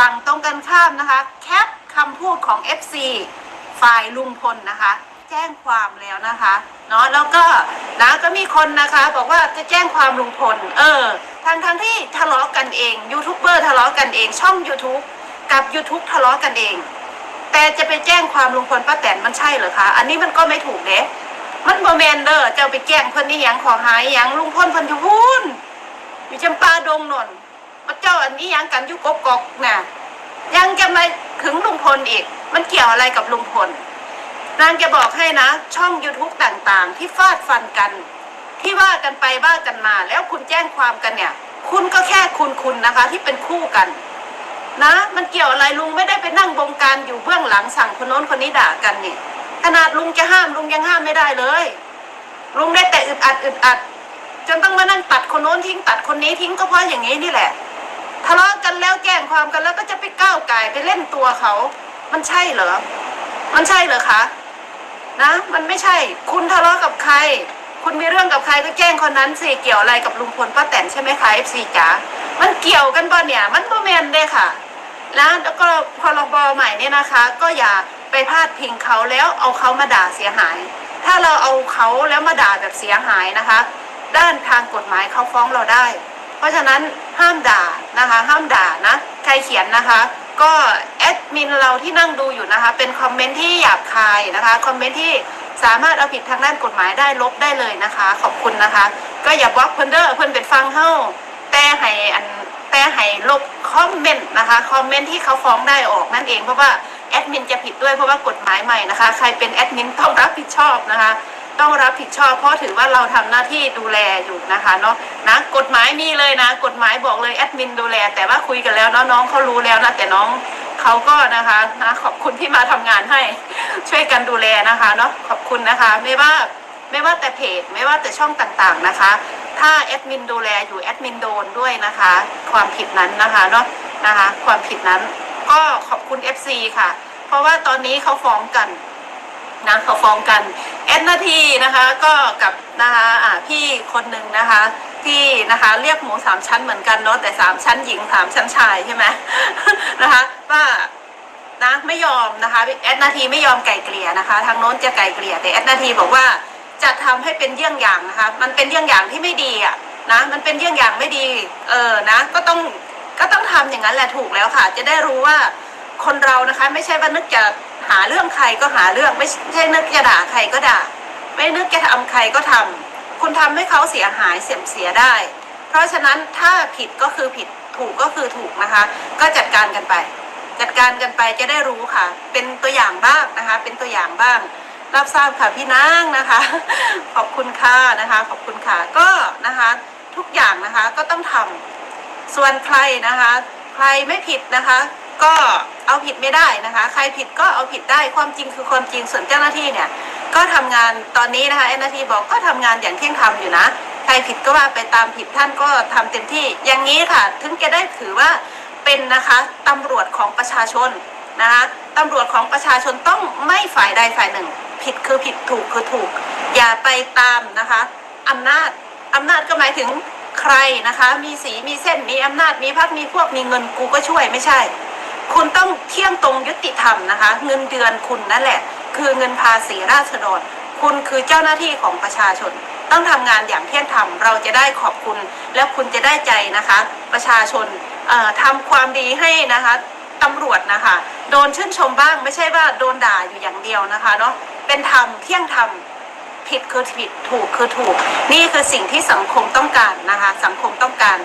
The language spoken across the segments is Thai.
ฝั่งตรงกันข้ามนะคะ แคปคำพูดของ FC ฝ่ายลุงพลนะคะ แจ้งความแล้วนะคะเนาะแล้วก็นะก็มีคนนะคะ บอกว่าจะแจ้งความลุงพล เออทางทางที่ทะเลาะกันเองยูทูบเบอร์ทะเลาะกันเอง ช่อง YouTube กับ YouTube ทะเลาะกันเอง แต่จะไปแจ้งความลุงพลป้าแตนมันใช่เหรอคะ อันนี้มันก็ไม่ถูกเด้มันโมเมนเด้อเจ้าไปแจ้งเพิ่นนี่ยังขอหายยังลุงพลเพิ่นอยู่พูนอยู่จำปาดงนน มาเจ้าอันนี้ยังกันยู่กกอกน่ะ ยังจะมาถึงลุงพลอีก มันเกี่ยวอะไรกับลุงพล นางจะบอกให้นะ ช่อง YouTube ต่างๆ ที่ฟาดฟันกัน ที่ว่ากันไปว่ากันมา แล้วคุณแจ้งความกันเนี่ย คุณก็แค่คุณคุณนะคะ ที่เป็นคู่กัน นะ มันเกี่ยวอะไรลุงไม่ได้ไปนั่งบงการอยู่เบื้องหลังสั่งคนโน้นคนนี้ด่ากันนี่ขนาดลุงจะห้ามลุงยังห้ามไม่ได้เลย ลุงได้แต่อึดอัดอึดอัดจนต้องมานั่งตัดคนโน้นทิ้งตัดคนนี้ทิ้งก็เพราะอย่างนี้นี่แหละ ทะเลาะกันแล้วแจ้งความกันแล้วก็จะไปก้าวไก่ไปเล่นตัวเขา มันใช่เหรอ มันใช่เหรอคะ นะ มันไม่ใช่ คุณทะเลาะกับใคร คุณมีเรื่องกับใครก็แจ้งคนนั้นสิเกี่ยวอะไรกับลุงพลป้าแตนใช่ไหมคะเอฟซีจ๋า มันเกี่ยวกันป่ะเนี่ย มันโมเมนเลยค่ะ แล้วแล้วก็พรบใหม่เนี่ยนะคะ ก็อย่าไปพาดพิงเขาแล้วเอาเขามาด่าเสียหาย ถ้าเราเอาเขาแล้วมาด่าแบบเสียหายนะคะ ด้านทางกฎหมายเขาฟ้องเราได้ เพราะฉะนั้นห้ามด่านะคะ ห้ามด่านะ ใครเขียนนะคะ ก็แอดมินเราที่นั่งดูอยู่นะคะ เป็นคอมเมนต์ที่หยาบคายนะคะคอมเมนต์ที่สามารถเอาผิดทางด้านกฎหมายได้ลบได้เลยนะคะ ขอบคุณนะคะ ก็อย่าบล็อกเพิ่นเด้อเพิ่นเป็นฟังเฮ้าแต่ให้อันแต่ให้ลบคอมเมนต์นะคะคอมเมนต์ที่เขาฟ้องได้ออกนั่นเองเพราะว่าแอดมินจะผิดด้วยเพราะว่ากฎหมายใหม่นะคะ ใครเป็นแอดมินต้องรับผิดชอบนะคะ ต้องรับผิดชอบ เพราะถือว่าเราทำหน้าที่ดูแลอยู่นะคะเนาะนะกฎหมายมีเลยนะ กฎหมายบอกเลยแอดมินดูแล แต่ว่าคุยกันแล้วเนาะน้องเขารู้แล้วนะแต่น้องเขาก็นะคะนะขอบคุณที่มาทำงานให้ช่วยกันดูแลนะคะเนาะขอบคุณนะคะ ไม่ว่าไม่ว่าแต่เพจไม่ว่าแต่ช่องต่างๆนะคะ ถ้าแอดมินดูแลอยู่แอดมินโดนด้วยนะคะ ความผิดนั้นนะคะเนาะนะคะ ความผิดนั้นก็ขอบคุณ FC ค่ะ เพราะว่าตอนนี้เขาฟ้องกัน นะเขาฟ้องกันแอดนาทีนะคะก็กับนะคะอ่าพี่คนหนึ่งนะคะที่นะคะเรียกหมูสามชั้นเหมือนกันเนาะแต่สามชั้นหญิงสามชั้นชายใช่ไหมนะคะว่านะไม่ยอมนะคะแอดนาทีไม่ยอมไก่เกลี่ยนะคะ ทางโน้นจะไก่เกลี่ยแต่แอดนาทีบอกว่าจะทำให้เป็นเยี่ยงอย่างนะคะ มันเป็นเยี่ยงอย่างที่ไม่ดีอะนะมันเป็นเยี่ยงอย่างไม่ดี เออนะ ก็ต้องก็ต้องทำอย่างนั้นแหละถูกแล้วค่ะ จะได้รู้ว่าคนเรานะคะ ไม่ใช่ว่านึกจะ หาเรื่องใครก็หาเรื่องไม่ใช่นึกจะด่าใครก็ด่า ไม่นึกจะทำใครก็ทำคุณทำให้เขาเสียหายเสียมเสียได้ เพราะฉะนั้นถ้าผิดก็คือผิดถูกก็คือถูกนะคะ ก็จัดการกันไป จัดการกันไปจะได้รู้ค่ะ เป็นตัวอย่างบ้างนะคะ เป็นตัวอย่างบ้าง รับทราบค่ะพี่นางนะคะ ขอบคุณค่ะนะคะ ขอบคุณค่ะก็นะคะ ทุกอย่างนะคะก็ต้องทำส่วนใครนะคะ ใครไม่ผิดนะคะ ก็ เอาผิดไม่ได้นะคะ ใครผิดก็เอาผิดได้ความจริงคือความจริงส่วนเจ้าหน้าที่เนี่ย ก็ทำงานตอนนี้นะคะเจ้าหน้าที่บอกก็ทำงานอย่างเที่ยงธรรมอยู่นะ ใครผิดก็ว่าไปตามผิดท่านก็ทำเต็มที่อย่างนี้ค่ะ ถึงจะได้ถือว่าเป็นนะคะตำรวจของประชาชนนะคะตำรวจของประชาชนต้องไม่ฝ่ายใดฝ่ายหนึ่ง ผิดคือผิดถูกคือถูก อย่าไปตามนะคะอำนาจอำนาจก็หมายถึงใครนะคะ มีสีมีเส้นมีอำนาจมีพรรคมีพวกมีเงินกูก็ช่วยไม่ใช่ คุณต้องเที่ยงตรงยุติธรรมนะคะ เงินเดือนคุณนั่นแหละ คือเงินภาษีราษฎร คุณคือเจ้าหน้าที่ของประชาชน ต้องทำงานอย่างเที่ยงธรรมเราจะได้ขอบคุณ แล้วคุณจะได้ใจนะคะ ประชาชนเอ่อทำความดีให้นะคะตำรวจนะคะโดนชื่นชมบ้างไม่ใช่ว่าโดนด่าอยู่อย่างเดียวนะคะเนาะเป็นธรรมเที่ยงธรรมผิดคือผิดถูกคือถูก นี่คือสิ่งที่สังคมต้องการนะคะ สังคมต้องการ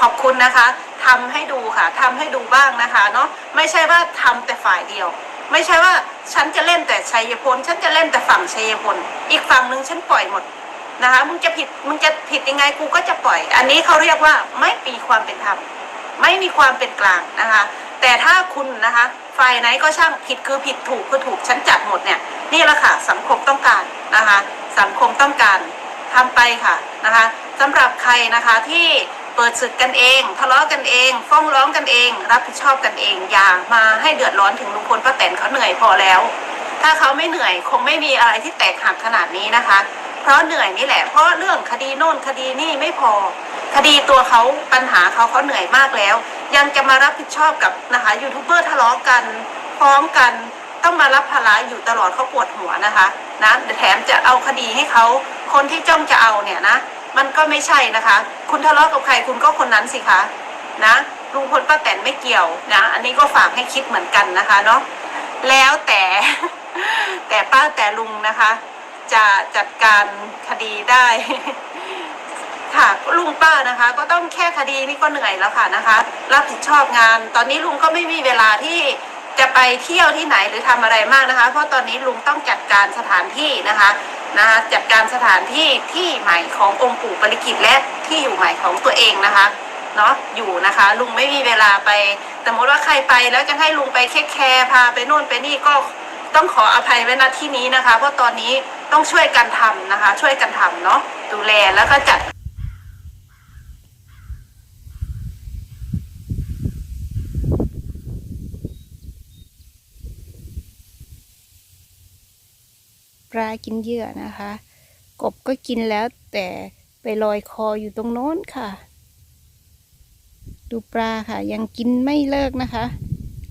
ขอบคุณนะคะทำให้ดูค่ะทำให้ดูบ้างนะคะเนาะไม่ใช่ว่าทำแต่ฝ่ายเดียว ไม่ใช่ว่าฉันจะเล่นแต่ชัยพล ฉันจะเล่นแต่ฝั่งชัยพล อีกฝั่งหนึ่งฉันปล่อยหมดนะคะมึงจะผิดมึงจะผิดยังไงกูก็จะปล่อย อันนี้เขาเรียกว่าไม่มีความเป็นธรรมไม่มีความเป็นกลางนะคะ แต่ถ้าคุณนะคะฝ่ายไหนก็ช่างผิดคือผิดถูกคือถูกฉันจัดหมดเนี่ยนี่แหละค่ะสังคมต้องการนะคะ สังคมต้องการทำไปค่ะนะคะสำหรับใครนะคะที่ เปิดศึกกันเองทะเลาะกันเองฟ้องร้องกันเอง รับผิดชอบกันเอง อย่ามาให้เดือดร้อนถึงลุงพลป้าแตนเขาเหนื่อยพอแล้ว ถ้าเขาไม่เหนื่อยคงไม่มีอะไรที่แตกหักขนาดนี้นะคะ เพราะเหนื่อยนี่แหละ เพราะเรื่องคดีโน่นคดีนี่ไม่พอ คดีตัวเขาปัญหาเขาเขาเหนื่อยมากแล้ว ยังจะมารับผิดชอบกับนะคะยูทูบเบอร์ทะเลาะกันพร้อมกันต้องมารับภาระอยู่ตลอดเขาปวดหัวนะคะนะแถมจะเอาคดีให้เขา คนที่จ้องจะเอาเนี่ยนะ มันก็ไม่ใช่นะคะ คุณทะเลาะกับใครคุณก็คนนั้นสิคะนะลุงพลป้าแตนไม่เกี่ยวนะ อันนี้ก็ฝากให้คิดเหมือนกันนะคะเนาะแล้วแต่แต่ป้าแต่ลุงนะคะ จะจัดการคดีได้ค่ะลุงป้านะคะ ก็ต้องแค่คดีนี่ก็เหนื่อยแล้วค่ะนะคะ รับผิดชอบงาน ตอนนี้ลุงก็ไม่มีเวลาที่จะไปเที่ยวที่ไหนหรือทำอะไรมากนะคะ เพราะตอนนี้ลุงต้องจัดการสถานที่นะคะ นะคะจัดการสถานที่ที่ใหม่ขององค์ปู่ปริกิตและที่อยู่ใหม่ของตัวเองนะคะเนาะอยู่นะคะ ลุงไม่มีเวลาไปสมมติว่าใครไปแล้วจะให้ลุงไปแค่แคร์พาไปนู่นไปนี่ก็ต้องขออภัยไว้ณที่นี้นะคะ เพราะตอนนี้ต้องช่วยกันทำนะคะ ช่วยกันทำเนาะดูแลแล้วก็จัด ปลากินเหยื่อนะคะ กบก็กินแล้วแต่ไปลอยคออยู่ตรงโน้นค่ะ ดูปลาค่ะ ยังกินไม่เลิกนะคะ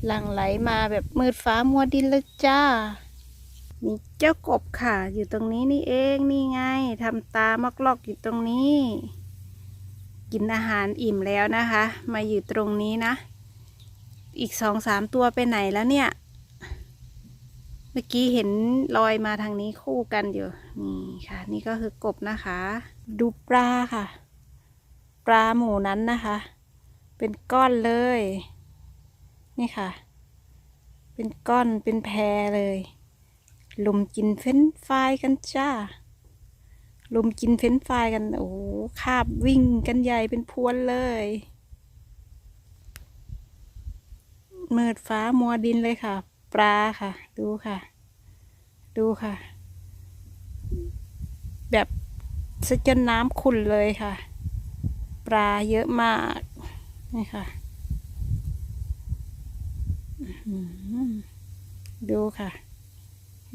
หลั่งไหลมาแบบมืดฟ้ามัวดินเลยจ้านี่เจ้ากบค่ะ อยู่ตรงนี้นี่เองนี่ไงทำตามอกลอกอยู่ตรงนี้ กินอาหารอิ่มแล้วนะคะ มาอยู่ตรงนี้นะ อีกสองสามตัวไปไหนแล้วเนี่ย เมื่อกี้เห็นลอยมาทางนี้คู่กันอยู่นี่ค่ะ นี่ก็คือกบนะคะ ดูปลาค่ะ ปลาหมูนั้นนะคะ เป็นก้อนเลย นี่ค่ะ เป็นก้อนเป็นแพรเลยลุมกินเฟ้นช์ฟายกันจ้าลุมกินเฟ้นช์ฟายกันโอ้คาบวิ่งกันใหญ่เป็นพวนเลยมืดฟ้ามัวดินเลยค่ะ ปลาค่ะ ดูค่ะ ดูค่ะ แบบสะจนน้ำขุ่นเลยค่ะ ปลาเยอะมากนี่ค่ะดูค่ะ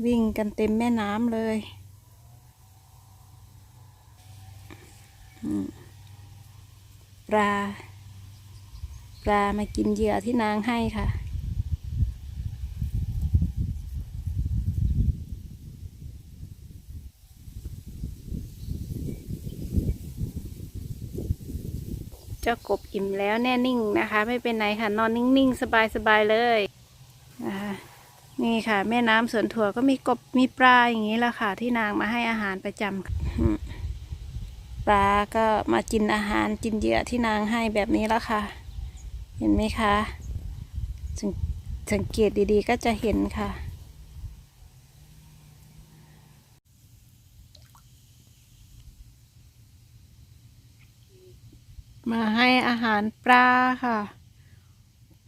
วิ่งกันเต็มแม่น้ำเลยปลา ปลามากินเหยื่อที่นางให้ค่ะ เจ้ากบอิ่มแล้วแน่นิ่งนะคะ ไม่เป็นไรค่ะ นอนนิ่งๆ สบายๆเลยนะคะนี่ค่ะ แม่น้ำสวนถั่วก็มีกบมีปลาอย่างนี้แหละค่ะ ที่นางมาให้อาหารประจำปลาก็มากินอาหารกินเหยื่อที่นางให้แบบนี้แล้วค่ะ เห็นไหมคะสังเกตดีๆก็จะเห็นค่ะ มาให้อาหารปลาค่ะ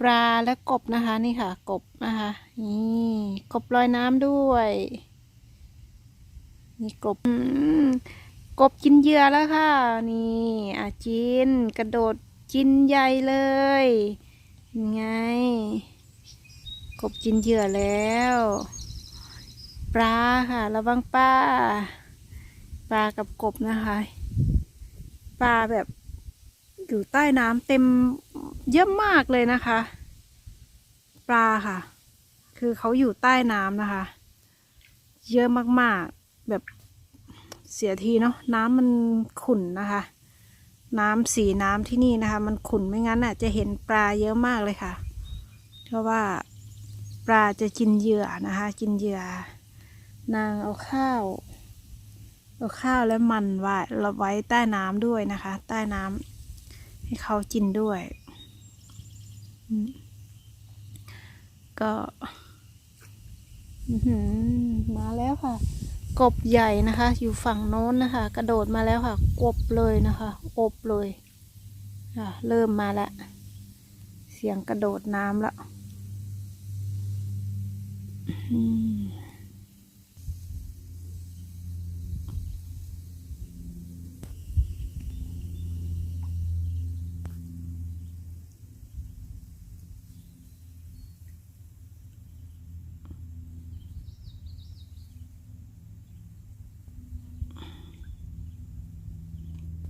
ปลาและกบนะคะนี่ค่ะ กบนะคะนี่กบลอยน้ำด้วยนี่กบกบกินเหยื่อแล้วค่ะ นี่อาจินกระโดดกินใหญ่เลยยังไง กบกินเหยื่อแล้ว ปลาค่ะระวังปลาปลากับกบนะคะ ปลาแบบ อยู่ใต้น้ำเต็มเยอะมากเลยนะคะ ปลาค่ะ คือเขาอยู่ใต้น้ำนะคะ เยอะมากๆแบบเสียทีเนาะน้ำมันขุ่นนะคะ น้ำสีน้ำที่นี่นะคะ มันขุ่นไม่งั้นอะจะเห็นปลาเยอะมากเลยค่ะ เพราะว่าปลาจะกินเหยื่อนะคะ กินเหยื่อนางเอาข้าวเอาข้าวและมันไว้เราไว้ใต้น้ำด้วยนะคะ ใต้น้ำ ให้เขากินด้วย ก็มาแล้วค่ะ กบใหญ่นะคะ อยู่ฝั่งโน้นนะคะ กระโดดมาแล้วค่ะ กบเลยนะคะ อบเลยอะเริ่มมาแล้วเสียงกระโดดน้ำแล้ว อืม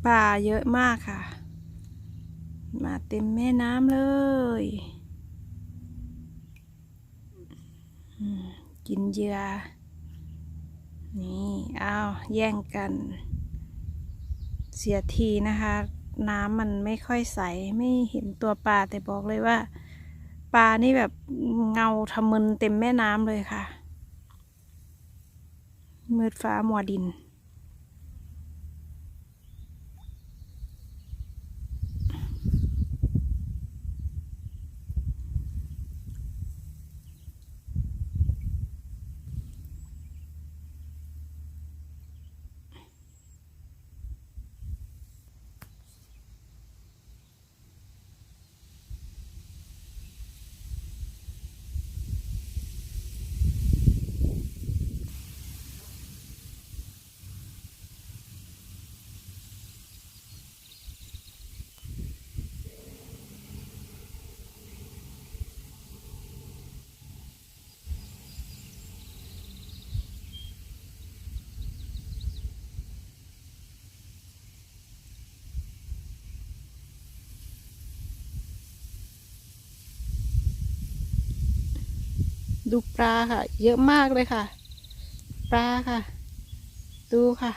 ปลาเยอะมากค่ะ มาเต็มแม่น้ำเลย กินเหยื่อ นี่อ้าวแย่งกัน เสียทีนะคะ น้ำมันไม่ค่อยใส ไม่เห็นตัวปลาแต่บอกเลยว่า ปลานี่แบบเงาทะมึนเต็มแม่น้ำเลยค่ะ มืดฟ้ามัวดิน ดูปลาค่ะ เยอะมากเลยค่ะ ปลาค่ะ ดูค่ะ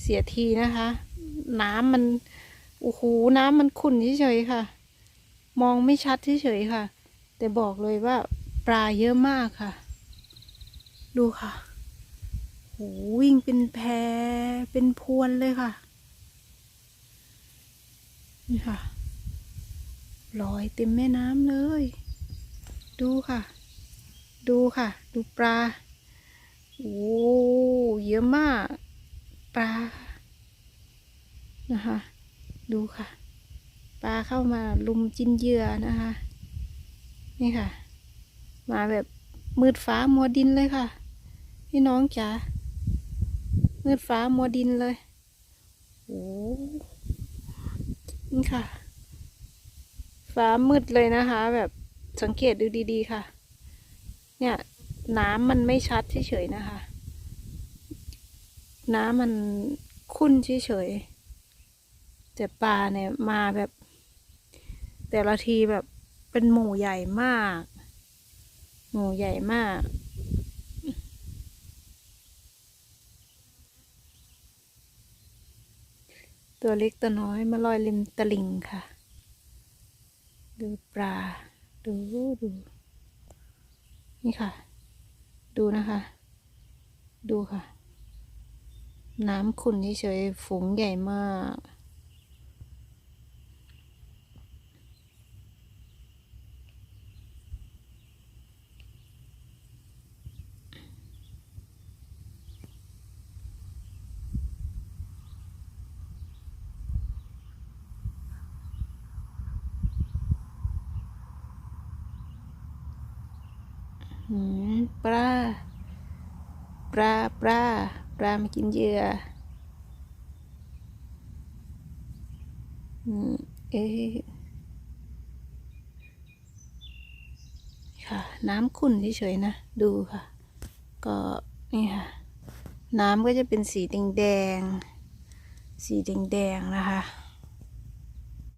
เสียทีนะคะ น้ำมันโอ้โหน้ำมันขุ่นเฉยๆค่ะ มองไม่ชัดเฉยๆค่ะ แต่บอกเลยว่า ปลาเยอะมากค่ะ ดูค่ะโหวิ่งเป็นแพเป็นพวนเลยค่ะ นี่ค่ะลอยเต็มแม่น้ำเลย ดูค่ะ ดูค่ะ ดูปลา โอ้เยอะมาก ปลา นะคะ ดูค่ะ ปลาเข้ามาลุมจินเยื่อนะคะ นี่ค่ะ มาแบบมืดฟ้ามัวดินเลยค่ะ พี่น้องจ๋า มืดฟ้ามัวดินเลย โอ้นี่ค่ะ ฟ้ามืดเลยนะคะแบบ สังเกตดูดีๆค่ะ เนี่ยน้ำมันไม่ชัดเฉยๆนะคะ น้ำมันขุ่นเฉยๆแต่ปลาเนี่ยมาแบบ แต่ละทีแบบเป็นหมู่ใหญ่มาก หมู่ใหญ่มาก ตัวเล็กตัวน้อยมาลอยริมตลิ่งค่ะ ดูปลา ดูดู นี่ค่ะ ดูนะคะ ดูค่ะ น้ำขุ่นเฉยๆฝูงใหญ่มาก หืมปลา ปลา ปลา ปลามากินเหยื่ออืมเอ๊ค่ะ น้ำขุ่นเฉยๆนะ ดูค่ะ ก็นี่ค่ะ น้ำก็จะเป็นสีแดงๆ สีแดงๆ นะคะ